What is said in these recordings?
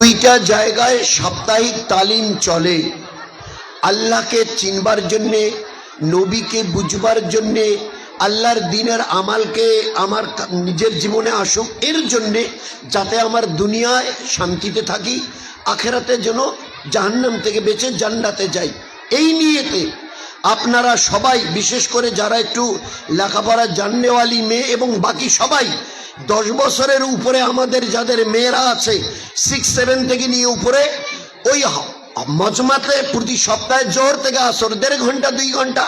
দুইটা জায়গায় সাপ্তাহিক তালিম চলে। আল্লাহকে চিনবার জন্যে, নবীকে বুঝবার জন্যে, আল্লাহর দিনের আমালকে আমার নিজের জীবনে আসুক, এর জন্যে যাতে আমার দুনিয়ায় শান্তিতে থাকি, আখেরাতে যেন জাহান্নাম থেকে বেঁচে জান্নাতে যাই। এই নিয়েতে আপনারা সবাই, বিশেষ করে যারা একটু লেখাপড়া জাননেওয়ালি মেয়ে এবং বাকি সবাই দশ বছরের উপরে আমাদের যাদের মেয়েরা আছে সিক্স সেভেন থেকে নিয়ে উপরে, ওই মজমাতে প্রতি সপ্তাহে জোর থেকে আসর, দেড় ঘণ্টা, দুই ঘণ্টা।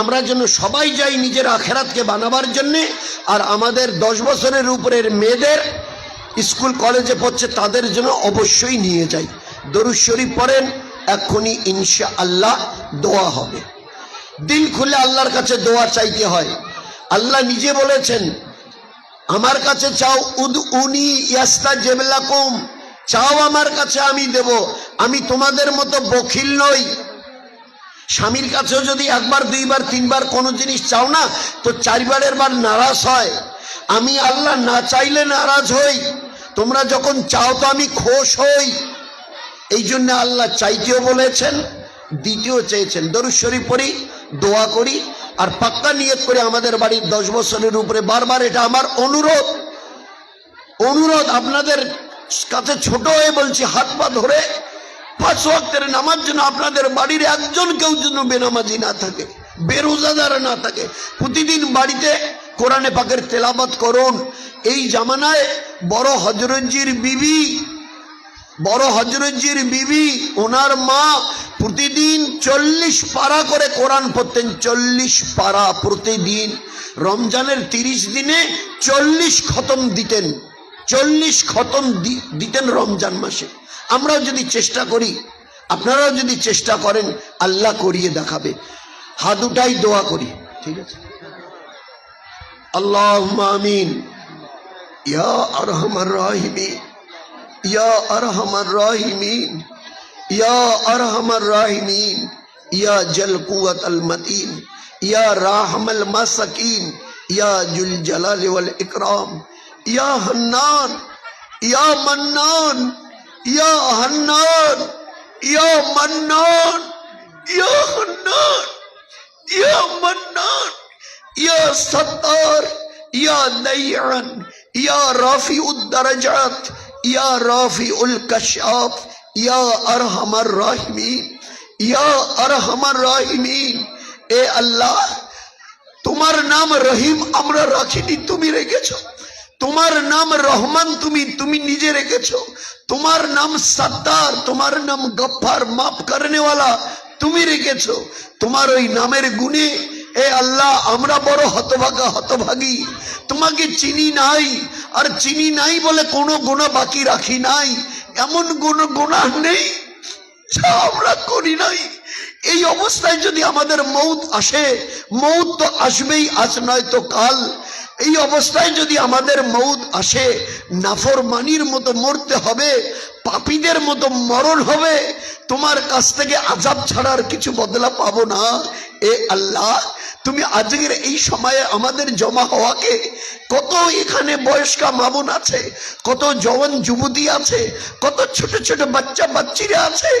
আমরা যেন সবাই যাই নিজের আখেরাতকে বানাবার জন্যে, আর আমাদের দশ বছরের উপরের মেয়েদের স্কুল, কলেজে পড়ছে, তাদের জন্য অবশ্যই নিয়ে যাই। দরুদ শরীফ পড়েন, এক্ষুনি ইনশা আল্লাহ দোয়া হবে। দিল খুলে আল্লাহর কাছে দোয়া চাইতে হয়। আল্লাহ নিজে বলেছেন আমার কাছে চাও, উদ উনি ইয়াস্তা জেবলাকুম চাও আমার কাছে, আমি দেব। আমি তোমাদের মতো বখিল নই। স্বামীর কাছেও যদি একবার, দুইবার, তিনবার কোনো জিনিস চাও না, তো চারবারের বার নারাজ হয়। আমি আল্লাহ না চাইলে নারাজ হই। তোমরা যখন চাও, তো আমি খোশ হই। এই জন্য আল্লাহ চাইতেও বলেছেন দ্বিতীয় চেয়েছেন। দরুদ শরীফ পড়ি, দোয়া করি। আর পাক্কা নিয়ত করে আমাদের বাড়ির দশ বছরের উপরে বারবার এটা আমার অনুরোধ। অনুরোধ আপনাদের কাছে ছোট হয়ে বলছি, হাত পা ধরে পাঁচ ওয়াক্তের নামার জন্য আপনাদের বাড়ির একজন কেউ যেন বেনামাজি না থাকে, বেরোজাদার না থাকে। প্রতিদিন বাড়িতে কোরআনে পাকের তেলাবাত করুন। এই জামানায় বড় হজরতজির বিবি, বড় হজরতজির বিবি, ওনার মা প্রতিদিন চল্লিশ পারা করে কোরআন পড়তেন, চল্লিশ পারা প্রতিদিন। রমজানের তিরিশ দিনে চল্লিশ খতম দিতেন, চল্লিশ খতম দিতেন রমজান মাসে। আমরাও যদি চেষ্টা করি, আপনারাও যদি চেষ্টা করেন, আল্লাহ করিয়ে দেখাবে। হাত দোয়া করি, ঠিক আছে? আল্লাহ আমিন। ইয়া আরহামার রাহিমিন। ইয়া আরহামার রাহিমিন। ইয়া আরহামার রাহিমিন ইয়া জল কুয়াত আল মতিন ইয়া রাহমাল মাসাকিন ইয়া জুল জালাল ওয়াল ইকরাম ইয়া হান্নান ইয়া মান্নান ইয়া হান্নান ইয়া মান্নান ইয়া হান্নান ইয়া মান্নান ইয়া সত্তার ইয়া দয়ান ইয়া রাফিউদ দারাজাত ইয়া ইয়া আরহামার রাহিমিন, ইয়া আরহামার রাহিমিন, এ আল্লাহ, তোমার নাম রহিম আমরা রাখিনি, তুমি রেখেছো। তোমার নাম রহমান তুমি তুমি নিজে রেখেছো। তোমার নাম সত্তার তোমার নাম গফার মাফ করনেওয়ালা তুমি রেখেছো। তোমার ওই নামের গুণে, এ আল্লাহ, আমরা বড় হতভাগা, হতভাগী। তোমাকে চিনি নাই, আর চিনি নাই বলে কোনো গুণা বাকি রাখি নাই। এমন কোন গুণা নেই, যা আমরা করি নাই। এই অবস্থায় যদি আমাদের মৌত আসে, মৌত তো আসবেই, আজ নয় তো কাল। এই অবস্থায় যদি আমাদের মৌত আসে নাফর মানির মতো মরতে হবে, পাপীদের মতো মরণ হবে, তোমার কাছ থেকে আজাব ছাড়ার কিছু বদলা পাবো না। এ আল্লাহ, তুমি আজকের এই সময়ে আমাদের জমা হওয়াকে কত এখানে বয়স্কা মামুন আছে, কত জওয়ান যুবতী আছে, কত ছোট ছোট বাচ্চা বাচ্চিরা আছে,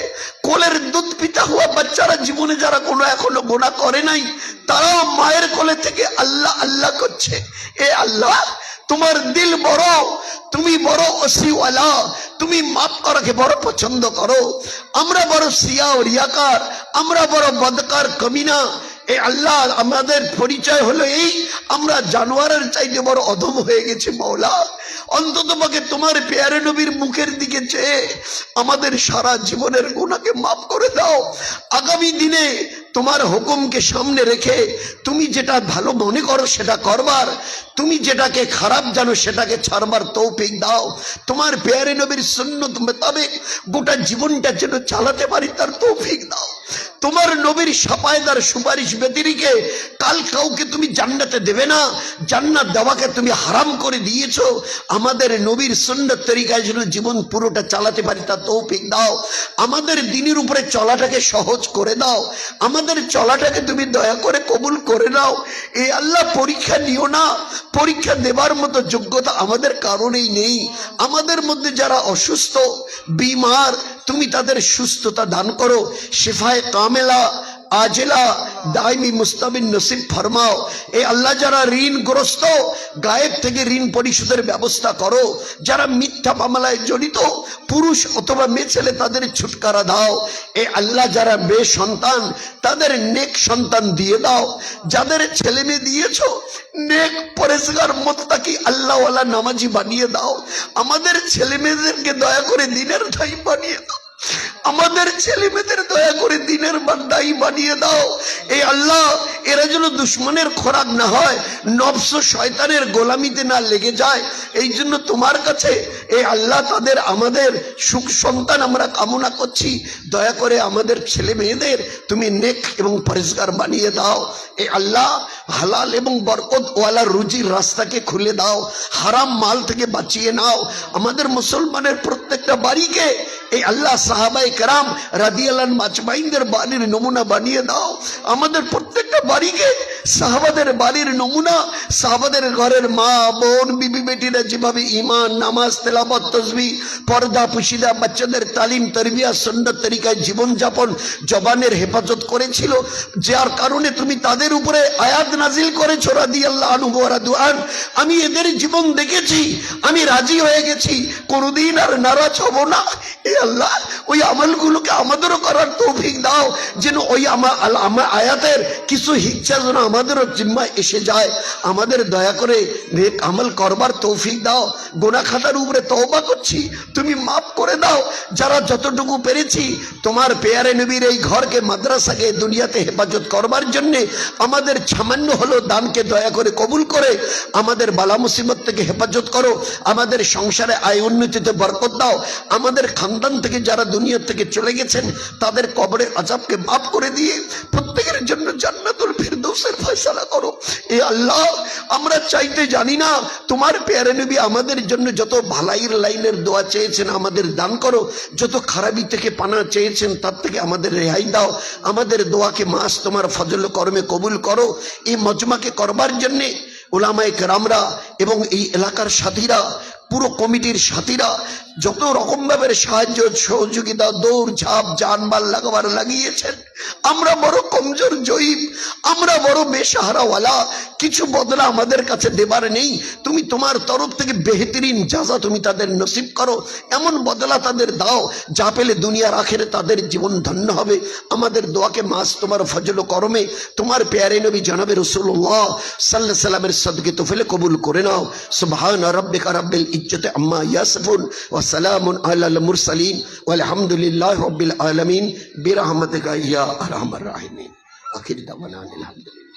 কোলের দুধ পিতা হওয়া বাচ্চারা জীবনে যারা কোনো এখনও গোনা করে নাই, তারাও মায়ের কোলে থেকে আল্লাহ আল্লাহ করছে। এ আল্লাহ তোমার দিল বড়, তুমি বড় অসিওয়ালা, তুমি মাফ করাকে বড় পছন্দ করো। আমরা বড় সিয়া ও রিয়াকার, আমরা বড় বদকার কমিনা। এ আল্লাহ, আমাদের পরিচয় হলো এই, আমরা জানোয়ারের চাইতে বড় অধম হয়ে গেছি মৌলা অন্তত পক্ষে তোমার পেয়ারে নবীর মুখের দিকে চেয়ে আমাদের সারা জীবনের গুণাকে মাফ করে দাও। আগামী দিনে তোমার হুকুমকে সামনে রেখে তুমি যেটা ভালো মনে করো সেটা করবার, তুমি যেটাকে খারাপ জানো সেটাকে ছাড়বার তৌফিক দাও। তোমার পেয়ারে নবীর সুন্নত মোতাবেক গোটা জীবনটা যেন চালাতে পারি তার তৌফিক দাও। তোমার নবীর সাপায়দার সুপারিশ ব্যতিরিকে কাল কাউকে তুমি জান্নাতে দেবে না, জান্নাত দেওয়াকে তুমি হারাম করে দিয়েছ। আমাদের নবীর সুন্নত তরিকায় যেন জীবন পুরোটা চালাতে পারি তা তৌফিক দাও। আমাদের দিনের উপরে চলাটাকে সহজ করে দাও। আমাদের আমাদের চলাটাকে তুমি দয়া করে কবুল করে নাও। এ আল্লাহ, পরীক্ষা নিও না। পরীক্ষা দেবার মতো যোগ্যতা আমাদের কারণেই নেই। আমাদের মধ্যে যারা অসুস্থ, বিমার, তুমি তাদের সুস্থতা দান করো। শেফায় কামেলা আজেলা দাইমি মুস্তাবিন নসিব ফরমাও। এ আল্লাহ যারা ঋণগ্রস্ত, গায়েব থেকে ঋণ পরিশোধের ব্যবস্থা করো। যারা মিথ্যা মামলায় জড়িত, পুরুষ অথবা মেয়ে ছেলে তাদের ছুটকারা দাও। এ আল্লাহ যারা বে সন্তান তাদের নেক সন্তান দিয়ে দাও। যাদের ছেলে মেয়ে দিয়েছ, নেক পরেশগার মোত্তাকি আল্লাহওয়ালা নামাজি বানিয়ে দাও। আমাদের ছেলে মেয়েদেরকে দয়া করে দিনের ঠাই বানিয়ে দাও। আমাদের ছেলে মেয়েদের দয়া করে দিনের বান্দাই বানিয়ে দাও। এই আল্লাহ, এরা যেন দুশ্মনের খোরাক না হয়, নবস শয়তানের গোলামিতে না লেগে যায়। এই জন্য তোমার কাছে এই আল্লাহ, তাদের আমাদের সুখ সন্তান আমরা কামনা করছি। দয়া করে আমাদের ছেলে মেয়েদের তুমি নেক এবং পরিষ্কার বানিয়ে দাও। এই আল্লাহ, হালাল এবং বরকত ওয়ালা রুজির রাস্তাকে খুলে দাও। হারাম মাল থেকে বাঁচিয়ে নাও। আমাদের মুসলমানের প্রত্যেকটা বাড়িকে এই আল্লাহ সাহাবাই কারাম রাদিয়ালান মাচমাইনদের বাড়ির নমুনা বানিয়ে দাও। আমাদের প্রত্যেকটা বাড়িকে সাহাবাদের বাড়ির নমুনা, সাহাবাদের ঘরের মা, বোন, বিবি, বেটিরা যেভাবে ইমান নামাজ তেলাবত তসবি পর্দা, পুশিদা, বাচ্চাদের তালিম, তরবিয়া সুন্দর তরিকায় জীবনযাপন জবানের হেফাজত করেছিল, যার কারণে তুমি তাদের উপরে আয়াত নাজিল করেছ রাদি আল্লাহ আনুবান আমি এদের জীবন দেখেছি, আমি রাজি হয়ে গেছি, কোনোদিন আর নারাজ হব না। এ আল্লাহ, ওই আমলগুলোকে আমাদেরও করার তৌফিক দাও, যেন ওই আমার আমার আয়াতের কিছু হিচ্ছা যেন আমাদেরও জিম্মায় এসে যায়। আমাদের দয়া করে নেক আমল করবার তৌফিক দাও। গোনা খাতার উপরে তওবা করছি, তুমি মাফ করে দাও। যারা যতটুকু পেরেছি, তোমার পেয়ারে নবীর এই ঘরকে, মাদ্রাসাকে দুনিয়াতে হেফাজত করবার জন্যে আমাদের সামান্য হলো দানকে দয়া করে কবুল করে আমাদের বালা মুসিবত থেকে হেফাজত করো। আমাদের সংসারে আয় উন্নতিতে বরকত দাও। আমাদের খানদান থেকে যারা দুনিয়া থেকে চলে গেছেন, তাদের কবরের আজাবকে মাফ করে দিয়ে প্রত্যেকের জন্য জান্নাতুল ফিরদৌসের ফয়সালা করো। এ আল্লাহ, আমরা চাইতে জানি না, তোমার পেয়ারে নবী আমাদের জন্য যত ভালাইয়ের লাইনের দোয়া চেয়েছেন আমাদের দান করো, যত খারাপি থেকে পানা চেয়েছেন তার থেকে আমাদের রেহাই দাও। আমাদের দোয়াকে মাস তোমার ফজল কর্মে কবুল করো। এই মজমাকে করবার জন্যে ওলামায় কেরামরা এবং এই এলাকার সাথীরা পুরো কমিটির সাথীরা যত রকম ভাবে সাহায্য সহযোগিতা, দৌড়, ঝাঁপ জানবাল লাগাবার লাগিয়েছেন। আমরা বড় কমজোর জয়ীব, আমরা বড় বেসাহারাওয়ালা। কিছু বদলা আমাদের কাছে দেবার নেই। তুমি তোমার তরফ থেকে বেহতরিন যাজা তুমি তাদের নসিব করো। এমন বদলা তাদের দাও, যা পেলে দুনিয়ার আখেরে তাদের জীবন ধন্য হবে। আমাদের দোয়াকে মাস তোমার ফজল করমে। তোমার পেয়ারে নবী জানাবে রসুল্লাহ সাল্লাহ সাল্লামের সদকে তোফেলে কবুল করে নাও। সুবহান রব্বিকা রব্বিল ইজ্জতে আম্মা ইয়াসফুন ওয়া সালামুন আলাল মুরসালিন আলহামদুলিল্লাহ রব্বিল আলামিন বিরহমতিকা ইয়া আরহামার রাহিমিন। আখির দাওয়ানা আলহামদুলিল্লাহ